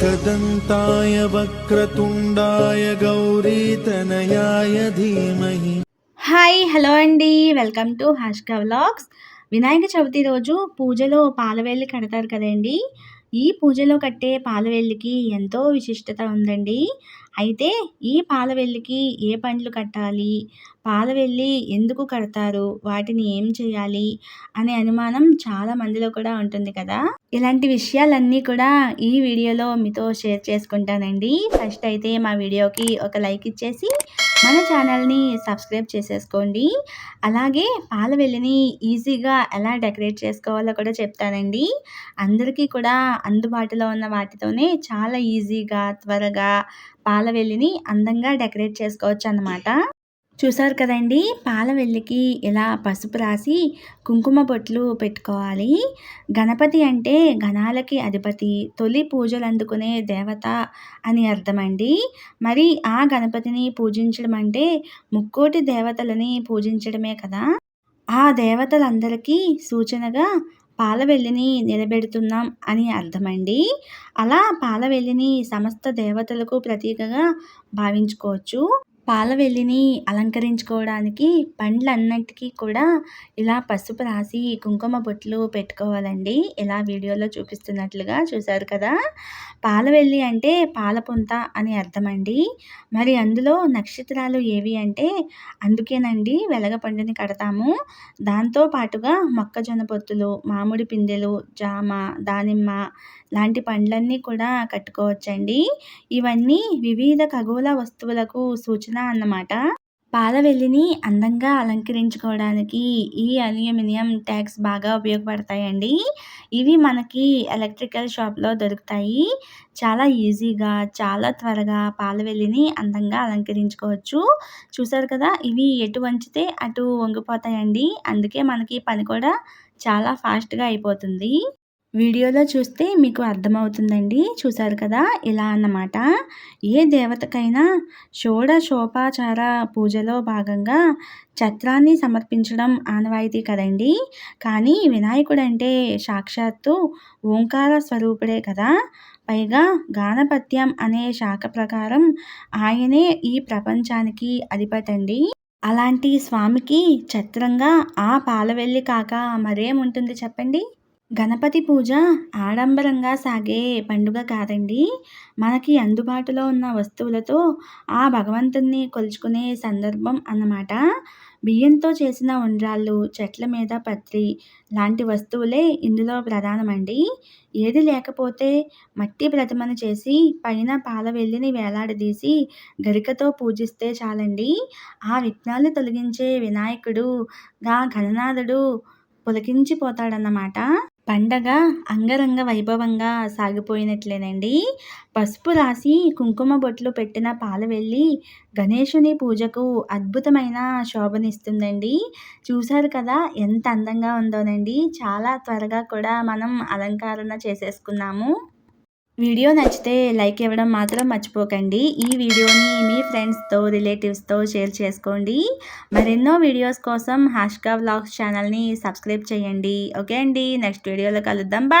एकदन्ताय वक्रतुण्डाय गौरीतनयाय धीमहि hi hello అండి welcome to Hashka vlogs Vinayaka Chavithi రోజు పూజలో పాలవెల్లి కడతారు కదండి ఈ పూజలో కట్టే పాలవెల్లికి ఎంతో విశిష్టత ఉందండి. అయితే ఈ పాలవెల్లికి ఏ పండ్లు కట్టాలి? పాలవెల్లి ఎందుకు కడతారు? వాటిని ఏం చేయాలి? అనే అనుమానం చాలా మందిలో కూడా ఉంటుంది కదా. ఇలాంటి విషయాలన్నీ కూడా ఈ వీడియోలో మీతో షేర్ చేసుకుంటానండి. ఫస్ట్ అయితే మా వీడియోకి ఒక లైక్ ఇచ్చేసి మన ఛానల్ని సబ్స్క్రైబ్ చేసేసుకోండి. అలాగే పాలవెల్లిని ఈజీగా ఎలా డెకరేట్ చేసుకోవాలో కూడా చెప్తానండి. అందరికీ కూడా అందుబాటులో ఉన్న వాటితోనే చాలా ఈజీగా త్వరగా పాలవెల్లిని అందంగా డెకరేట్ చేసుకోవచ్చు అన్నమాట చూసారు కదండి? పాలవెల్లికి ఇలా పసుపు రాసి కుంకుమ బొట్లు పెట్టుకోవాలి. గణపతి అంటే గణాలకి అధిపతి తొలి పూజలు అందుకునే దేవత అని అర్థమండి. మరి ఆ గణపతిని పూజించడం అంటే ముక్కోటి దేవతలని పూజించడమే కదా? ఆ దేవతలందరికీ సూచనగా పాలవెల్లిని నిలబెడుతున్నాం అని అర్థమండి. అలా పాలవెల్లిని సమస్త దేవతలకు ప్రతీకగా భావించుకోవచ్చు. పాలవెల్లిని అలంకరించుకోవడానికి పండ్లన్నిటికీ కూడా ఇలా పసుపు రాసి కుంకుమ బొట్లు పెట్టుకోవాలండి. ఇలా వీడియోలో చూపిస్తున్నట్లుగా చూశారు కదా. పాలవెల్లి అంటే పాలపుంత అని అర్థమండి. మరి అందులో నక్షత్రాలు ఏవి అంటే అందుకేనండి వెలగ పండుని కడతాము. దాంతో పాటుగా మొక్కజొన్న పొత్తులు మామిడి పిందెలు జామ దానిమ్మ లాంటి పండ్లన్నీ కూడా కట్టుకోవచ్చండి. ఇవన్నీ వివిధ ఖగోళ వస్తువులకు సూచన అన్నమాట. పాలవెల్లిని అందంగా అలంకరించుకోవడానికి ఈ అల్యూమినియం ట్యాగ్స్ బాగా ఉపయోగపడతాయండి. ఇవి మనకి ఎలక్ట్రికల్ షాప్లో దొరుకుతాయి. చాలా ఈజీగా చాలా త్వరగా పాలవెల్లిని అందంగా అలంకరించుకోవచ్చు. చూసారు కదా ఇవి ఎటు వంచితే అటు వంగిపోతాయండి. అందుకే మనకి పని కూడా చాలా ఫాస్ట్గా అయిపోతుంది. వీడియోలో చూస్తే మీకు అర్థమవుతుందండి. చూశారు కదా? ఇలా అన్నమాట. ఏ దేవతకైనా షోడశోపాచార పూజలో భాగంగా ఛత్రాన్ని సమర్పించడం ఆనవాయితీ కదండి. కానీ వినాయకుడు అంటే సాక్షాత్తు ఓంకార స్వరూపుడే కదా. పైగా గానపత్యం అనే శాఖ ప్రకారం ఆయనే ఈ ప్రపంచానికి అధిపతండి. అలాంటి స్వామికి ఛత్రంగా ఆ పాలవెల్లి కాక మరేముంటుంది చెప్పండి? గణపతి పూజ ఆడంబరంగా సాగే పండుగ కాదండి. మనకి అందుబాటులో ఉన్న వస్తువులతో ఆ భగవంతుణ్ణి కొలుచుకునే సందర్భం అన్నమాట. బియ్యంతో చేసిన ఉండ్రాళ్ళు చెట్ల మీద పత్రి లాంటి వస్తువులే ఇందులో ప్రధానమండి. ఏది లేకపోతే మట్టి ప్రతిమను చేసి పైన పాల వెల్లిని వేలాడదీసి గరికతో పూజిస్తే చాలండి. ఆ విఘ్నాలు తొలగించే వినాయకుడుగా గణనాథుడు పులకించిపోతాడన్నమాట. పండగ అంగరంగ వైభవంగా సాగిపోయినట్లేనండి. పసుపు రాసి కుంకుమ బొట్లు పెట్టిన పాలవెల్లి గణేషుని పూజకు అద్భుతమైన శోభనిస్తుందండి. చూశారు కదా ఎంత అందంగా ఉందోనండి. చాలా త్వరగా కూడా మనం అలంకరణ చేసేసుకున్నాము. వీడియో నచ్చితే లైక్ ఇవ్వడం మాత్రం మర్చిపోకండి. ఈ వీడియోని మీ ఫ్రెండ్స్తో రిలేటివ్స్తో షేర్ చేసుకోండి. మరెన్నో వీడియోస్ కోసం హాష్కా వ్లాగ్స్ ఛానల్ని సబ్స్క్రైబ్ చేయండి. ఓకే అండి. నెక్స్ట్ వీడియోలో కలుద్దాం. బా